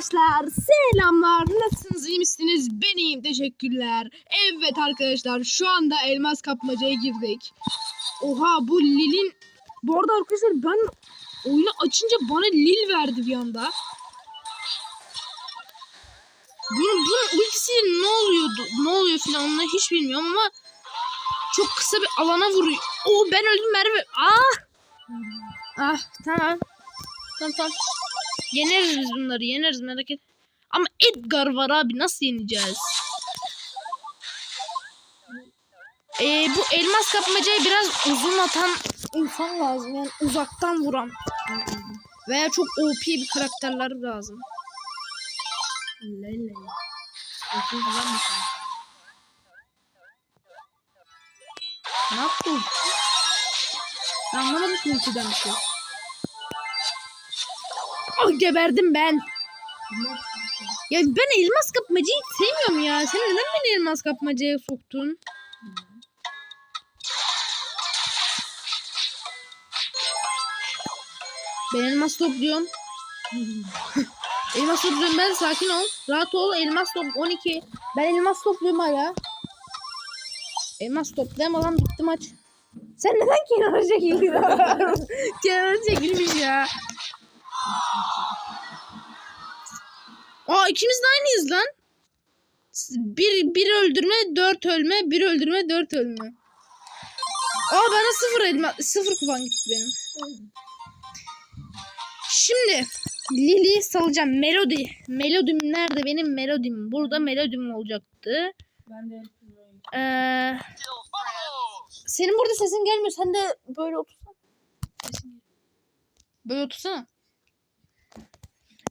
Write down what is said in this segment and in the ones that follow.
Arkadaşlar selamlar. Nasılsınız? iyi misiniz? Ben iyiyim. Teşekkürler. Evet arkadaşlar şu anda elmas kapmacaya girdik. Oha bu Lil'in bu arada arkadaşlar ben oyunu açınca bana Lil verdi bir anda. Bunun, bunun ultisi ne oluyordu? Ne oluyor filan onu hiç bilmiyorum ama çok kısa bir alana vuruyor. Oo ben öldüm Merve. Ah! Ah tamam. Tamam tamam. Yeneriz biz bunları yeneriz merak et. Ama Edgar var abi nasıl yeneceğiz? Ee, bu elmas kapmacayı biraz uzun atan insan lazım yani uzaktan vuran. Veya çok OP bir karakterler lazım. Lele. Kullanmasın. Ne yaptı ulti? Ben anlamadım ki ultiden bir şey. Ah geberdim ben. Ya ben elmas kapmacayı hiç sevmiyorum ya. Sen neden beni elmas kapmacaya soktun? Ben elmas topluyorum. elmas topluyorum ben sakin ol. Rahat ol elmas top 12. Ben elmas topluyorum hala. Elmas toplayamadan bitti maç. Sen neden kenara çekildin? kenara çekilmiş ya. Aa ikimiz de aynıyız lan. Bir, bir öldürme, dört ölme, bir öldürme, dört ölme. Aa bana sıfır elma, sıfır kupon gitti benim. Şimdi Lili salacağım. Melody. Melodim nerede? Benim melodim. Burada melodim olacaktı. Ben de Ee, senin burada sesin gelmiyor. Sen de böyle otursana. Böyle otursana.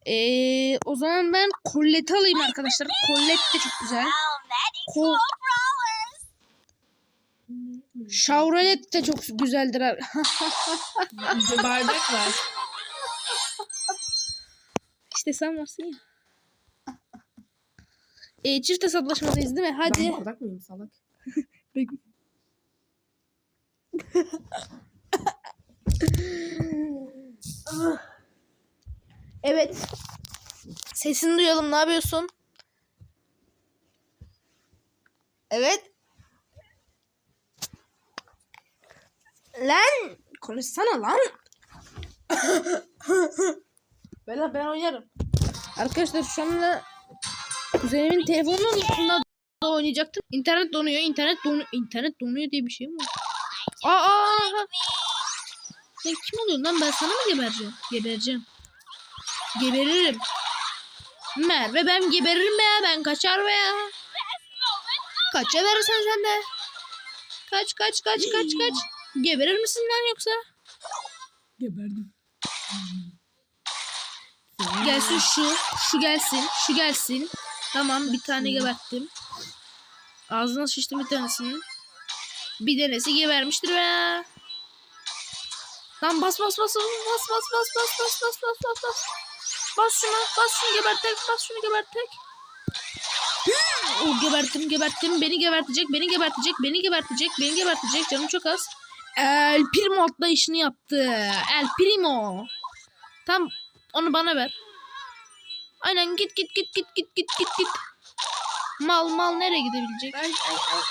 Ee, o zaman ben Colette'i alayım arkadaşlar. Colette de çok güzel. Ko Chevrolet de çok güzeldir abi. Bir bardak var. işte sen varsın ya. Ee, çift hesaplaşmadayız değil mi? Hadi. Ben bardak mıyım salak? Evet. Sesini duyalım. Ne yapıyorsun? Evet. Lan konuşsana lan. ben ben oynarım. Arkadaşlar şu anda kuzenimin telefonundan da oynayacaktım. İnternet donuyor. internet donuyor. internet donuyor diye bir şey mi var? Aa, aa. Sen kim oluyorsun lan? Ben sana mı gebereceğim? Gebereceğim. Geberirim. Merve ben geberirim be ya. Ben kaçar be ya. Kaça verirsen sen de. Kaç kaç kaç kaç kaç. Geberir misin lan yoksa? Geberdim. Gelsin şu. Şu gelsin. Şu gelsin. Tamam bir tane geberttim. Ağzına şiştim bir tanesinin. Bir tanesi gebermiştir be. Lan bas bas bas bas bas bas bas bas bas bas bas bas bas. Şunu bas şunu gebertek bas şunu gebertek. O geberttim geberttim beni gebertecek beni gebertecek beni gebertecek beni gebertecek canım çok az. El Primo atlayışını yaptı. El Primo. Tam onu bana ver. Aynen git git git git git git git git. Mal mal nereye gidebilecek? Ay ay ay.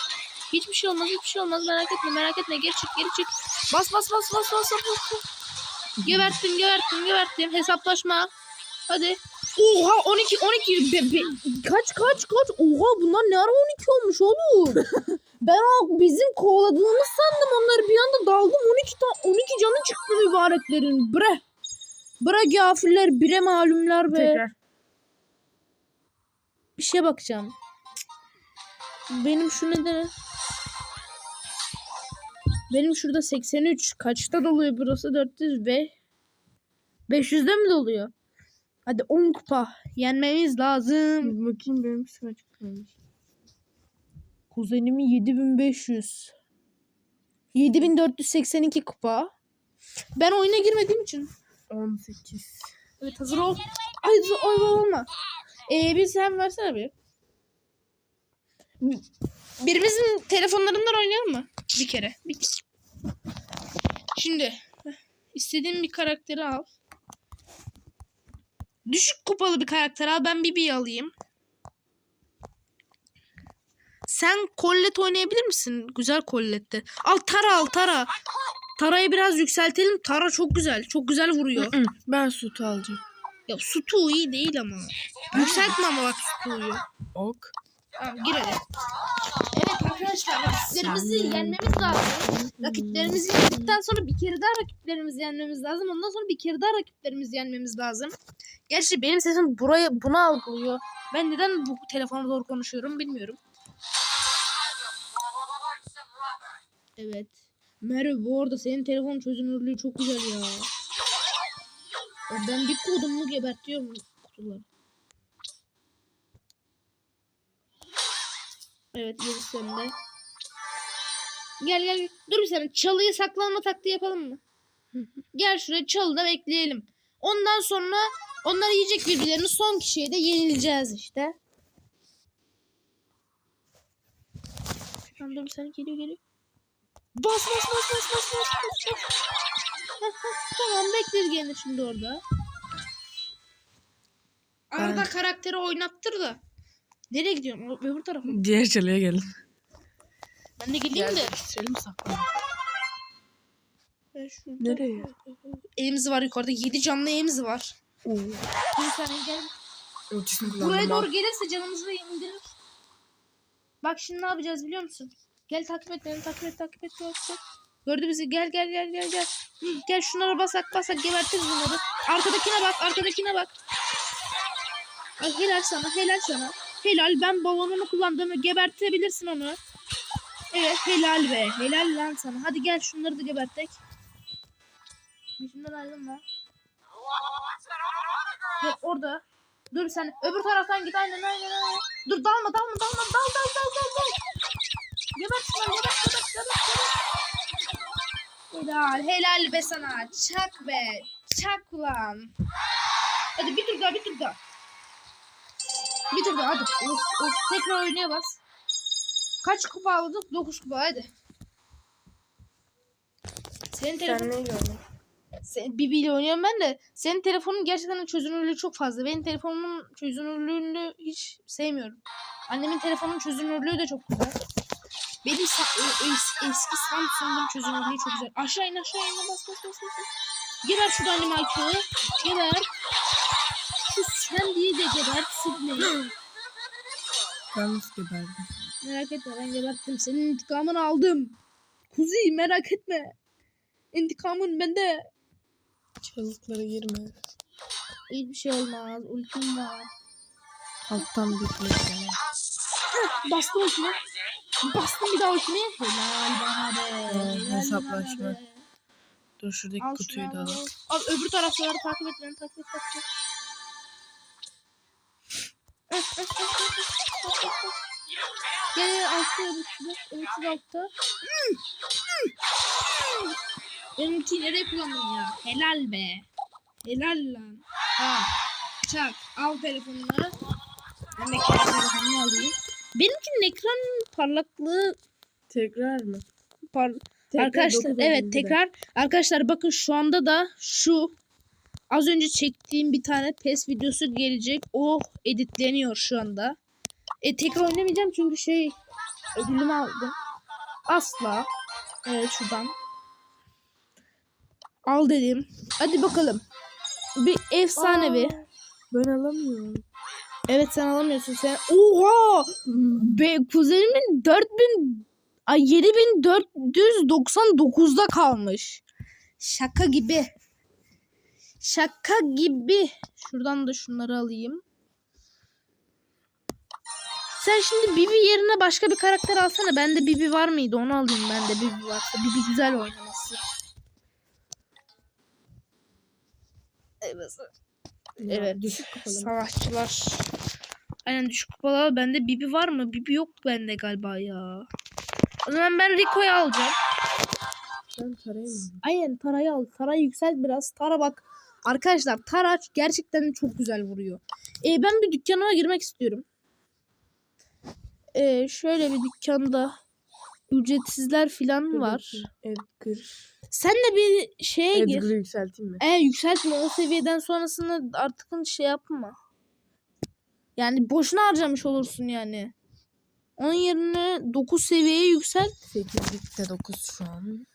Hiçbir şey olmaz hiçbir şey olmaz merak etme merak etme geri çık geri çık. Bas bas bas bas bas bas. bas. Geberttim geberttim geberttim hesaplaşma. Hadi. Oha 12 12 be, be. kaç kaç kaç. Oha bunlar ne ara 12 olmuş oğlum. ben o bizim kovaladığımız sandım onları bir anda daldım 12 ta 12 canı çıktı mübareklerin. Bre. Bre gafirler bire malumlar be. Tekrar. Bir şeye bakacağım. Benim şu neden? Benim şurada 83. Kaçta doluyor burası? 400 ve 500'de mi doluyor? Hadi 10 kupa. Yenmemiz lazım. Bakayım benim sıra çıkmamış. Kuzenimin 7500. 7482 kupa. Ben oyuna girmediğim için. 18. Evet hazır ol. Ay oy olma. Ee, bir sen versene bir. Birimizin telefonlarından oynayalım mı? Bir kere. Bir kere. Şimdi istediğin bir karakteri al. Düşük kupalı bir karakter al. Ben Bibi'yi alayım. Sen Colette oynayabilir misin? Güzel Colette'de. Al Tara al Tara. Tara'yı biraz yükseltelim. Tara çok güzel. Çok güzel vuruyor. Ben sütü alacağım. Ya Sutu iyi değil ama. Yükseltme ama bak Sutu'yu. Ok. Tamam gir hadi. Evet arkadaşlar rakiplerimizi yenmemiz lazım. Rakiplerimizi yendikten sonra bir kere daha rakiplerimizi yenmemiz lazım. Ondan sonra bir kere daha rakiplerimizi yenmemiz lazım. Gerçi benim sesim buraya bunu algılıyor. Ben neden bu telefona doğru konuşuyorum bilmiyorum. Evet. Merhaba bu arada senin telefon çözünürlüğü çok güzel ya. Ya Ben bir kodumu gebertiyorum kutuları. Evet yedi sende. Gel gel gel. Dur bir saniye. Çalıyı saklanma taktiği yapalım mı? gel şuraya çalıda bekleyelim. Ondan sonra onlar yiyecek birbirlerini son kişiye de yenileceğiz işte. Tamam dur bir saniye geliyor geliyor. Bas bas bas bas bas bas bas. tamam bekler gelir şimdi orada. Arada Ben- karakteri oynattır da. Nereye gidiyorsun? O- Öbür tarafa. mı? Diğer çalıya gelin. Ben de geleyim de. Selim saklan. Ben şurada- Nereye? Elimiz var yukarıda. 7 canlı elimiz var. Oo. Bir saniye gel. Buraya doğru gelirse canımızı indirir. Bak şimdi ne yapacağız biliyor musun? Gel takip et beni takip et takip et takip et. Gördü bizi gel gel gel gel gel. Hı, Gel şunlara basak basak gebertiriz bunları. Arkadakine bak arkadakine bak. Ay, helal sana helal sana. Helal ben balonumu kullandığımı gebertebilirsin onu. Evet helal be. Helal lan sana. Hadi gel şunları da gebertek. Peşimden ayrılma. Dur orada. Dur sen öbür taraftan git aynen aynen aynen. Dur dalma dalma dalma dal dal dal dal dal. Gebert şunları gebert gebert gebert. Helal helal be sana. Çak be. Çak ulan. Hadi bir tur daha bir tur daha. Bir tur daha hadi. Of of tekrar oynaya bas. Kaç kupa aldık? 9 kupa hadi. Senin telefon... Sen? Sen, Bibi ile oynuyorum ben de. Senin telefonun gerçekten çözünürlüğü çok fazla. Benim telefonumun çözünürlüğünü hiç sevmiyorum. Annemin telefonun çözünürlüğü de çok güzel. Benim e- es- eski Samsung'un çözünürlüğü çok güzel. Aşağı in aşağı in bas bas bas bas. Geber şu Dynamite'ı. Geber. Şu Sandy'yi de geber. Sidney. Ben nasıl geberdim? Merak etme ben geberttim. Senin intikamını aldım. Kuzi merak etme. İntikamın bende. Çalıklara girme. Hiçbir şey olmaz. Ultim var. Alttan bir kere. Bastım ultimi. Bastım bir daha ultimi. Helal bana be. Helal hesaplaşma. be. Dur şuradaki Al kutuyu da al. al. Al öbür tarafları takip et beni takip et takip et. Öf, öf, öf, öf, öf, öf. Gel gel altta. Öbür şurada altta. Ben ultiyi nereye kullandım ya? Helal be. Helal lan. Tamam. Çak. Al telefonunu. Ben de kendi telefonumu alayım. Benimkinin ekran parlaklığı Tekrar mı? par Tekrar arkadaşlar evet tekrar arkadaşlar bakın şu anda da şu az önce çektiğim bir tane PES videosu gelecek. O editleniyor şu anda. E tekrar oynamayacağım çünkü şey ödülümü aldım. Asla. Evet şuradan. Al dedim. Hadi bakalım. Bir efsanevi. Aa, Ben alamıyorum. Evet sen alamıyorsun sen. Oha! Be kuzenimin 4000 ay 7499'da kalmış. Şaka gibi. Şaka gibi. Şuradan da şunları alayım. Sen şimdi Bibi yerine başka bir karakter alsana. Bende Bibi var mıydı? Onu alayım ben de Bibi varsa. Bibi güzel oynaması. Evet. Evet. Düşük kapalı. Savaşçılar. Aynen düşük kupalar. Bende Bibi var mı? Bibi yok bende galiba ya. O zaman ben Rico'yu alacağım. Ben parayı mı? Aynen Tara'yı al. Tara yükselt biraz. Tara bak. Arkadaşlar Tara gerçekten çok güzel vuruyor. E, ben bir dükkana girmek istiyorum. E, şöyle bir dükkanda ücretsizler falan var. Edgar. Sen de bir şeye gir. Edgar'ı yükselteyim mi? E yükseltme o seviyeden sonrasını artık şey yapma. Yani boşuna harcamış olursun yani. Onun yerine 9 seviyeye yükselt. 8'likte 9 şu an.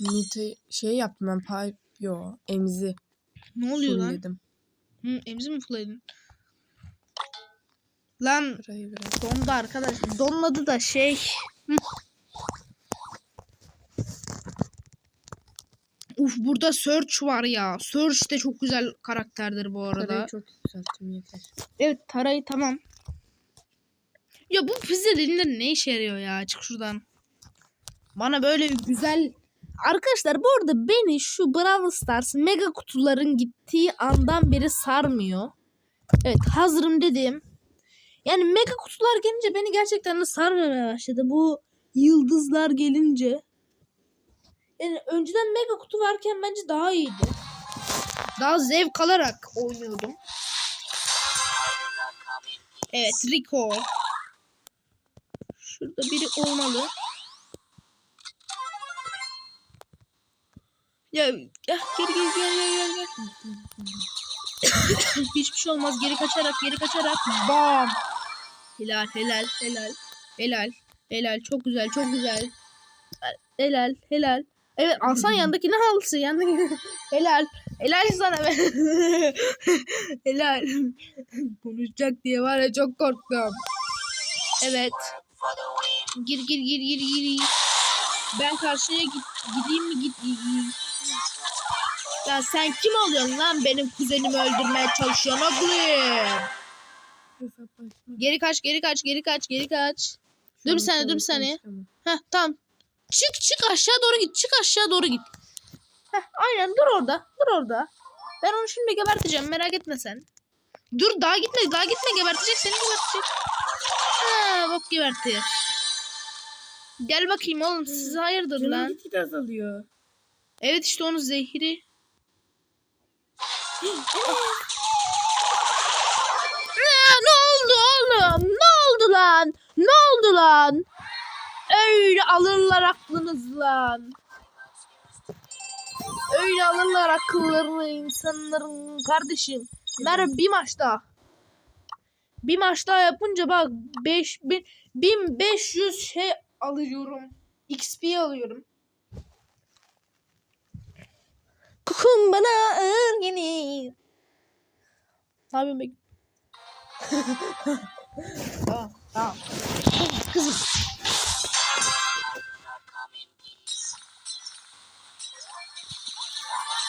Nita şey yaptım ben pay yo emzi Ne oluyor lan? fullledim. Hı, emzi mi fullaydın? Lan Burayı biraz. dondu arkadaş. Donmadı da şey. Hı. Uf burada Search var ya. Search de çok güzel karakterdir bu arada. Parayı çok yükselttim yeter. Evet tarayı tamam. Ya bu pizza dilinde ne işe yarıyor ya? Çık şuradan. Bana böyle güzel... Arkadaşlar bu arada beni şu Brawl Stars mega kutuların gittiği andan beri sarmıyor. Evet hazırım dedim. Yani mega kutular gelince beni gerçekten de sarmamaya başladı. Bu yıldızlar gelince. Yani önceden mega kutu varken bence daha iyiydi. Daha zevk alarak oynuyordum. Evet Rico. Şurada biri olmalı. Ya, ya geri geri gel gel gel gel. Hiçbir şey olmaz. Geri kaçarak geri kaçarak. Bam. Helal helal helal. Helal. Helal. Çok güzel çok güzel. Helal helal. Evet alsan yandakini alsın. Yandaki. helal. Helal sana be. helal. Konuşacak diye var ya çok korktum. Evet. Gir gir gir gir gir. Ben karşıya git, gideyim mi git gideyim. Ya sen kim oluyorsun lan benim kuzenimi öldürmeye çalışıyorsun oğlum? Geri kaç geri kaç geri kaç geri kaç. Dur bir saniye dur bir saniye. Heh tamam. Çık çık aşağı doğru git. Çık aşağı doğru git. Heh aynen dur orada. Dur orada. Ben onu şimdi geberteceğim merak etme sen. Dur daha gitme daha gitme gebertecek seni gebertecek. Ha bak gebertiyor. Gel bakayım oğlum siz hayırdır Canım lan. gitgide azalıyor. Evet işte onun zehri. Ne oldu oğlum? Ne oldu lan? Ne oldu lan? Öyle alırlar aklınız lan. Öyle alırlar akıllarını insanların kardeşim. Merhaba bir maçta. Bir maç daha yapınca bak 5000 1500 şey alıyorum. XP alıyorum. Kokun bana ağır gelir. Ne yapıyorsun be? tamam, tamam. Kızım.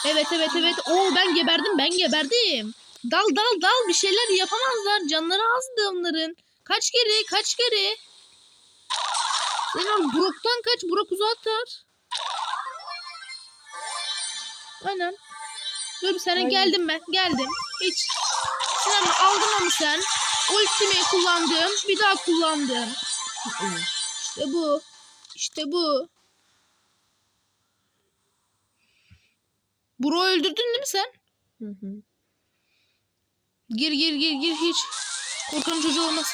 Evet evet evet. Oo ben geberdim ben geberdim. Dal dal dal bir şeyler yapamazlar. Canları azdı onların. Kaç kere kaç. Sen oğlum Brock'tan kaç. Brock uzağa atar. Aynen. Dur bir Aynen. geldim ben. Geldim. Hiç. Sinema aldın mı sen? Ultimi kullandım. Bir daha kullandım. İşte bu. İşte bu. Bro öldürdün değil mi sen? Hı hı. Gir gir gir gir hiç. Korkan çocuğu olmaz.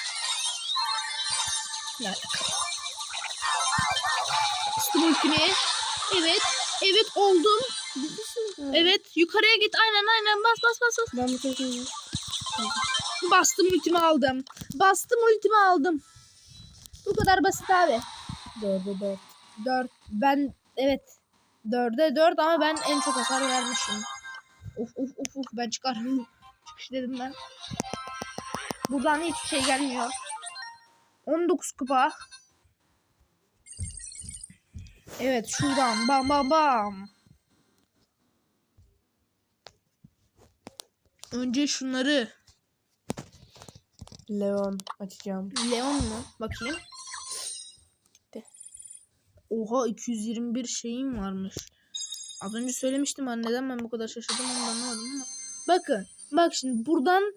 Alaka? Bastım ultimi. Evet. Evet oldum. Evet yukarıya git. Aynen aynen bas bas bas. bas. Ben bu tarafa Bastım ultimi aldım. Bastım ultimi aldım. Bu kadar basit abi. Dörde dört. 4. Ben evet. 4'e 4 ama ben en çok hasar vermişim. Of of of of ben çıkarım. Çıkış dedim ben. Buradan hiçbir şey gelmiyor. 19 kupa. Evet şuradan bam bam bam. Önce şunları. Leon açacağım. Leon mu? Bakayım. Oha 221 şeyim varmış. Az önce söylemiştim ama neden ben bu kadar şaşırdım onu anlamadım ama. Bakın. Bak şimdi buradan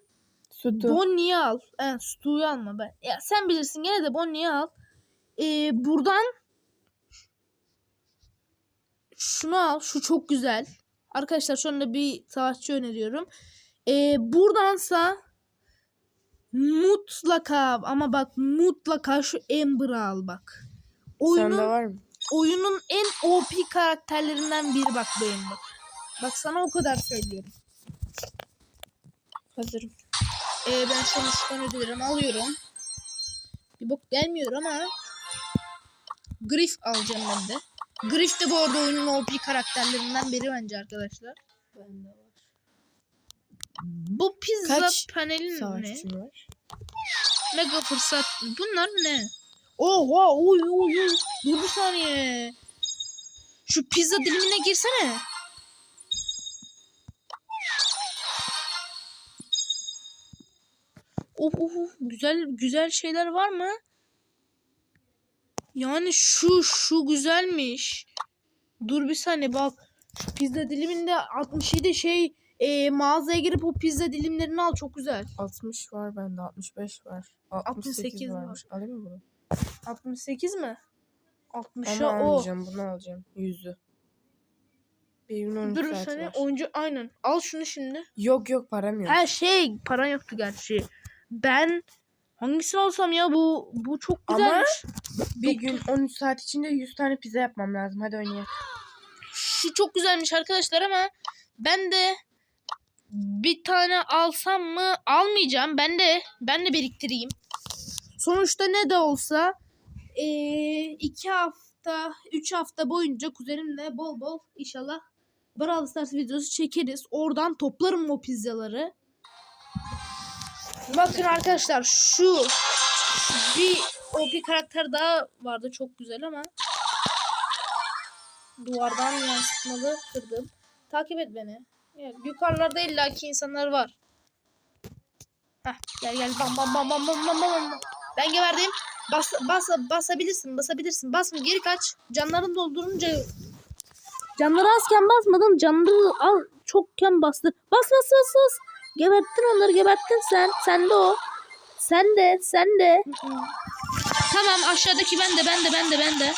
Sütü. Bonnie'yi al. E, Stu'yu alma ben. Ya sen bilirsin gene de Bonnie'yi al. Ee, buradan şunu al. Şu çok güzel. Arkadaşlar şu anda bir savaşçı öneriyorum. Ee, buradansa mutlaka ama bak mutlaka şu Amber'ı al bak. Sende var mı? oyunun en OP karakterlerinden biri bak benim bak. Bak sana o kadar söylüyorum. Hazırım. Ee, ben şu an şuradan ödüllerimi alıyorum. Bir bok gelmiyor ama Griff alacağım ben de. Griff de bu arada oyunun OP karakterlerinden biri bence arkadaşlar. Bende var. Bu pizza Kaç paneli ne? Var. Mega fırsat. Bunlar ne? Oha oy oy oy. Dur bir saniye. Şu pizza dilimine girsene. Of of of. Güzel güzel şeyler var mı? Yani şu şu güzelmiş. Dur bir saniye bak. Şu pizza diliminde 67 şey e, mağazaya girip o pizza dilimlerini al çok güzel. 60 var bende. 65 var. 68 68 var. Alayım mı bunu? 68 mi? Ama 60'a o. almayacağım. Bunu alacağım. Yüzü. Bir gün 13 Dur var. oyuncu aynen. Al şunu şimdi. Yok yok param yok. Her şey paran yoktu gerçi. Ben hangisini alsam ya bu bu çok Ama güzelmiş. bir gün 13 saat içinde 100 tane pizza yapmam lazım. Hadi oynayalım. Şu çok güzelmiş arkadaşlar ama ben de bir tane alsam mı almayacağım. Ben de ben de biriktireyim. Sonuçta ne de olsa eee, iki hafta, üç hafta boyunca kuzenimle bol bol inşallah Brawl Stars videosu çekeriz. Oradan toplarım o pizzaları. Bakın arkadaşlar şu bir OP karakter daha vardı çok güzel ama duvardan yansıtmalı kırdım. Takip et beni. Evet, yukarılarda illaki insanlar var. Heh, gel gel bam bam bam bam bam bam bam. Ben geberdim. Bas, bas, basabilirsin basabilirsin. Basma geri kaç. Canların doldurunca Canları azken basmadım. Canları al çokken bastı. Bas bas bas bas. Geberttin onları geberttin sen. Sen de o. Sen de sen de. tamam aşağıdaki ben de ben de ben de ben de.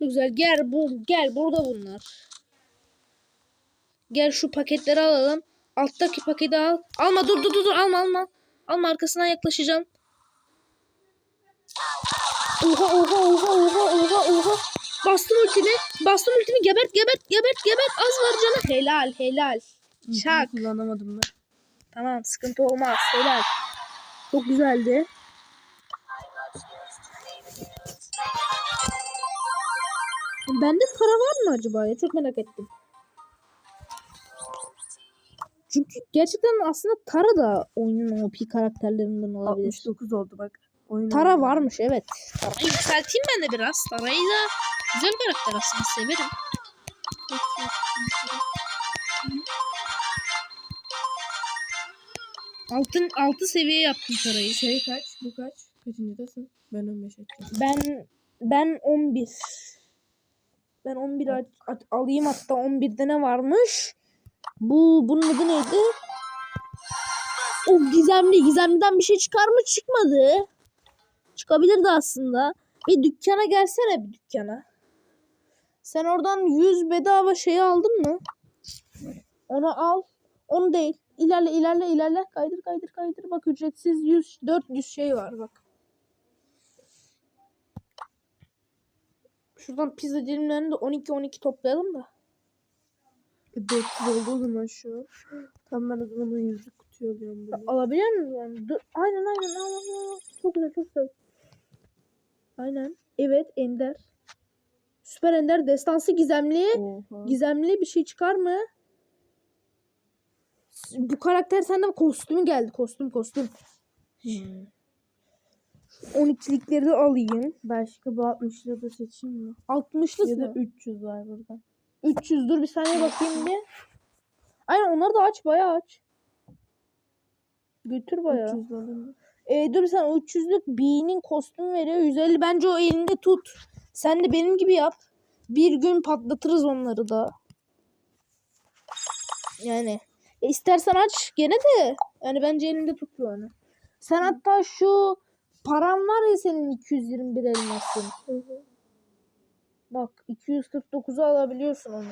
Güzel gel bu gel burada bunlar. Gel şu paketleri alalım. Alttaki paketi al. Alma dur dur dur dur, alma alma. Alma arkasından yaklaşacağım. Oha oha oha oha oha oha. Bastım ultimi. Bastım ultimi. Gebert gebert gebert gebert. Az var canı. Helal helal. Çak. Kullanamadım ben. Tamam sıkıntı olmaz. Helal. Çok güzeldi. Bende para var mı acaba ya? Çok merak ettim. Çünkü gerçekten aslında Tara da oyunun OP karakterlerinden olabilir. 69 oldu bak. Oyun Tara oynadım. varmış evet. Tara'yı yükselteyim ben de biraz. Tara'yı da güzel karakter aslında severim. Altın altı seviye yaptım Tara'yı. Şey kaç? Bu kaç? Kaçıncıdasın? Ben 15 ettim. Ben ben 11. Ben 11 aç- aç- alayım hatta 11'de ne varmış? Bu bunun adı neydi? O gizemli. Gizemliden bir şey çıkar mı? Çıkmadı. Çıkabilirdi aslında. Bir dükkana gelsene bir dükkana. Sen oradan 100 bedava şey aldın mı? Onu al. Onu değil. İlerle ilerle ilerle. Kaydır kaydır kaydır. Bak ücretsiz 100 400 şey var bak. Şuradan pizza dilimlerini de 12-12 toplayalım da. E, 400 oldu o zaman şu. Tam ben o zaman o yüzlük kutuyu alıyorum bunu. Alabiliyor muyum yani? Dur. Aynen aynen. Al, al, al. Çok güzel çok güzel. Aynen. Evet Ender. Süper Ender destansı gizemli. Oha. Gizemli bir şey çıkar mı? Bu karakter sende kostümü geldi. Kostüm kostüm. Hmm. 12'likleri de alayım. Başka bu 60'lı da seçeyim mi? 60'lık Ya da mı? 300 var burada. 300 dur bir saniye bakayım bir. Aynen onları da aç bayağı aç. Götür bayağı. 300 alayım. E, dur sen o 300'lük B'nin kostümü veriyor. 150 bence o elinde tut. Sen de benim gibi yap. Bir gün patlatırız onları da. Yani e, istersen aç gene de. Yani bence elinde tut yani. Sen hatta şu param var ya senin 221 elmasın. Bak 249'u alabiliyorsun onu.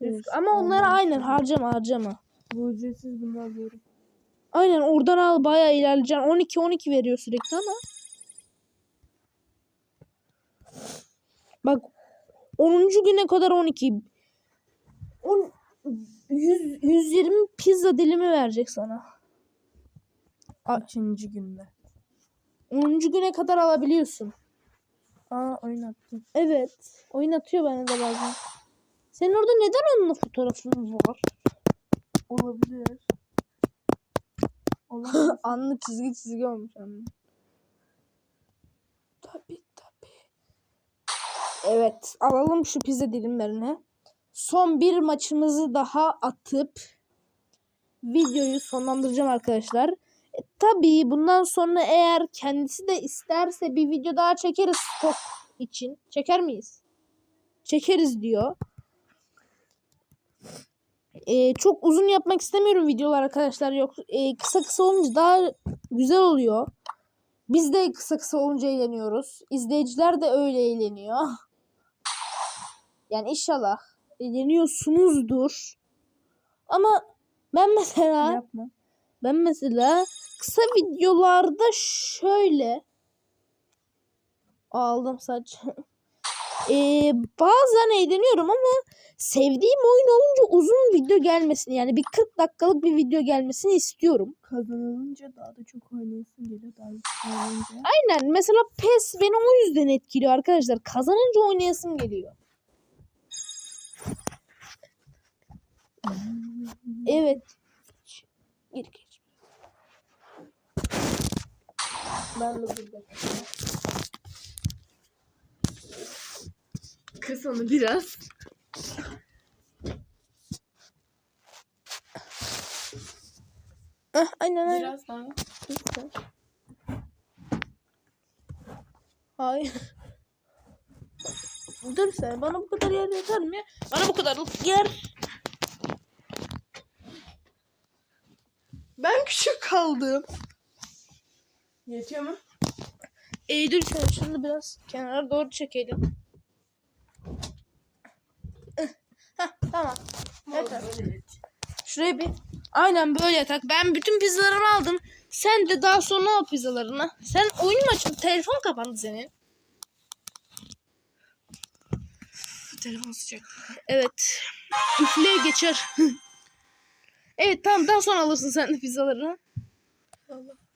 Evet, Ama onları aynen harcama harcama. Bu ücretsiz bunu alıyorum. Aynen oradan al bayağı ilerleyeceksin. 12 12 veriyor sürekli ama. Bak 10. güne kadar 12. 10 100, 120 pizza dilimi verecek sana. Kaçıncı günde? 10. güne kadar alabiliyorsun. Aa oynattım. Evet. Oyun atıyor bana da bazen. Senin orada neden onunla fotoğrafın var? Olabilir. Olabilir. Anlı çizgi çizgi olmuş anlı. tabii tabii. Evet. Alalım şu pizza dilimlerini. Son bir maçımızı daha atıp videoyu sonlandıracağım arkadaşlar. E, tabii bundan sonra eğer kendisi de isterse bir video daha çekeriz stok için. Çeker miyiz? Çekeriz diyor. E, çok uzun yapmak istemiyorum videolar arkadaşlar. Yok e, kısa kısa olunca daha güzel oluyor. Biz de kısa kısa olunca eğleniyoruz. İzleyiciler de öyle eğleniyor. Yani inşallah eğleniyorsunuzdur. Ama ben mesela Yapma. ben mesela kısa videolarda şöyle aldım saç. Ee, bazen eğleniyorum ama sevdiğim oyun olunca uzun video gelmesini yani bir 40 dakikalık bir video gelmesini istiyorum. Kazanılınca daha da çok oynayasın geliyor. Daha oynayınca. Aynen mesela PES beni o yüzden etkiliyor arkadaşlar. Kazanınca oynayasım geliyor. Evet. Gir geç. Ben de burada. Kıs onu biraz. Ah, aynen aynen. Biraz daha. Lütfen. Hayır. Dur sen bana bu kadar yer yeter mi? Bana bu kadarlık yer. Ben küçük kaldım. Yetiyor mu? Dur sen şunu biraz kenara doğru çekelim. Heh, tamam. Yeter. Şuraya bir. Aynen böyle tak. Ben bütün pizzalarımı aldım. Sen de daha sonra al pizzalarını. Sen oyun mu açtın? Telefon kapandı senin. Telefon sıcak. Evet. Üfle geçer. evet tamam daha sonra alırsın sen de pizzalarını. Allah.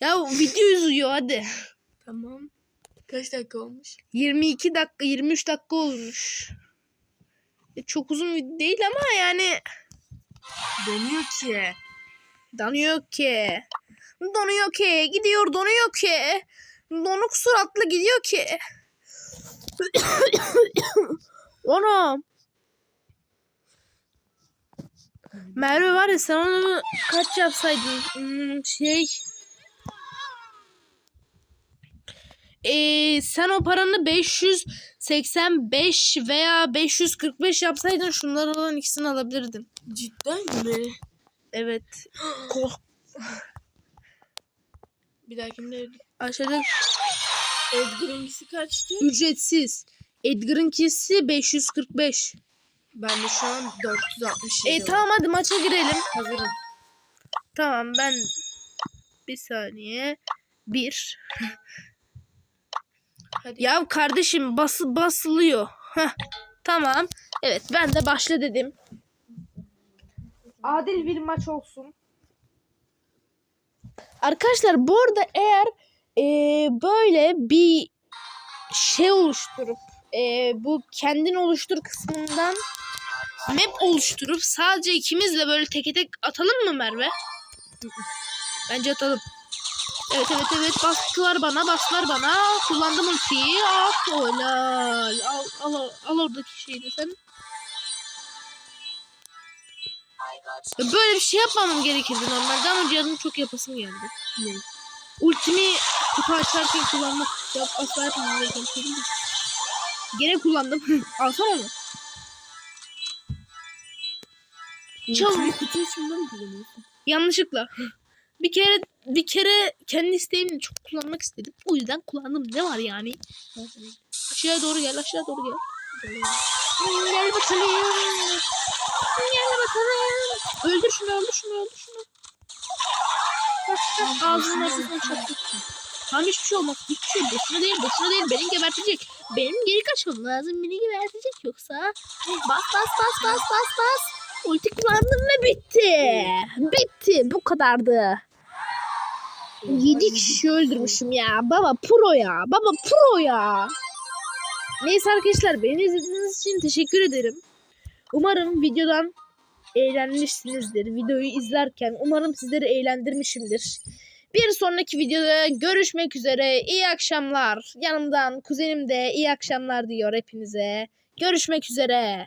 Ya video uzuyor hadi. Tamam. Kaç dakika olmuş? 22 dakika 23 dakika olmuş. E, çok uzun video değil ama yani Dönüyor ki. donuyor ki. Donuyor ki. Gidiyor donuyor ki. Donuk suratlı gidiyor ki. Anam. Merve var ya sen onu kaç yapsaydın? Hmm, şey. Ee, sen o paranı 585 veya 545 yapsaydın şunlardan ikisini alabilirdin. Cidden mi? Evet. Ko Bir dahakinde aşağıda Edgar'ınkisi kaçtı? ücretsiz. Edgar'ınkisi 545. Ben de şu an 467. E tamam hadi maça girelim. Hazırım. Tamam ben bir saniye. Bir. Hadi. Ya kardeşim bası basılıyor. Heh, tamam. Evet ben de başla dedim. Adil bir maç olsun. Arkadaşlar bu arada eğer eee, böyle bir şey oluşturup eee, bu kendin oluştur kısmından map oluşturup sadece ikimizle böyle teke tek atalım mı Merve? Bence atalım. Evet evet evet bastılar bana bastılar bana kullandım ultiyi at helal al, al, al oradaki şeyi de sen. Böyle bir şey yapmamam gerekirdi normalde ama canım çok yapasım geldi. Ne? Ultimi kutu açarken kullanmak yap, asla yapmam gereken bir şey değil. Gene kullandım. Alsam onu. Çal. Kutu içinde mi kullanıyorsun? Yanlışlıkla. Bir kere bir kere kendi isteğimle çok kullanmak istedim. O yüzden kullandım. Ne var yani? Aşağıya doğru gel, aşağı doğru gel. Gel bakalım. Gel bakalım. Öldür şunu, öldür şunu, öldür şunu. ağzının ortasına çat. Tamam hiçbir şey olmaz. Hiçbir şey boşuna değil boşuna değil. Beni gebertecek. Benim geri kaçmam lazım. Beni gebertecek yoksa. Bas bas bas bas bas bas. Ulti kullandım ve bitti. Bitti. Bu kadardı. 7 kişi öldürmüşüm ya. Baba pro ya. Baba pro ya. Neyse arkadaşlar beni izlediğiniz için teşekkür ederim. Umarım videodan eğlenmişsinizdir. Videoyu izlerken umarım sizleri eğlendirmişimdir. Bir sonraki videoda görüşmek üzere. İyi akşamlar. Yanımdan kuzenim de iyi akşamlar diyor hepinize. Görüşmek üzere.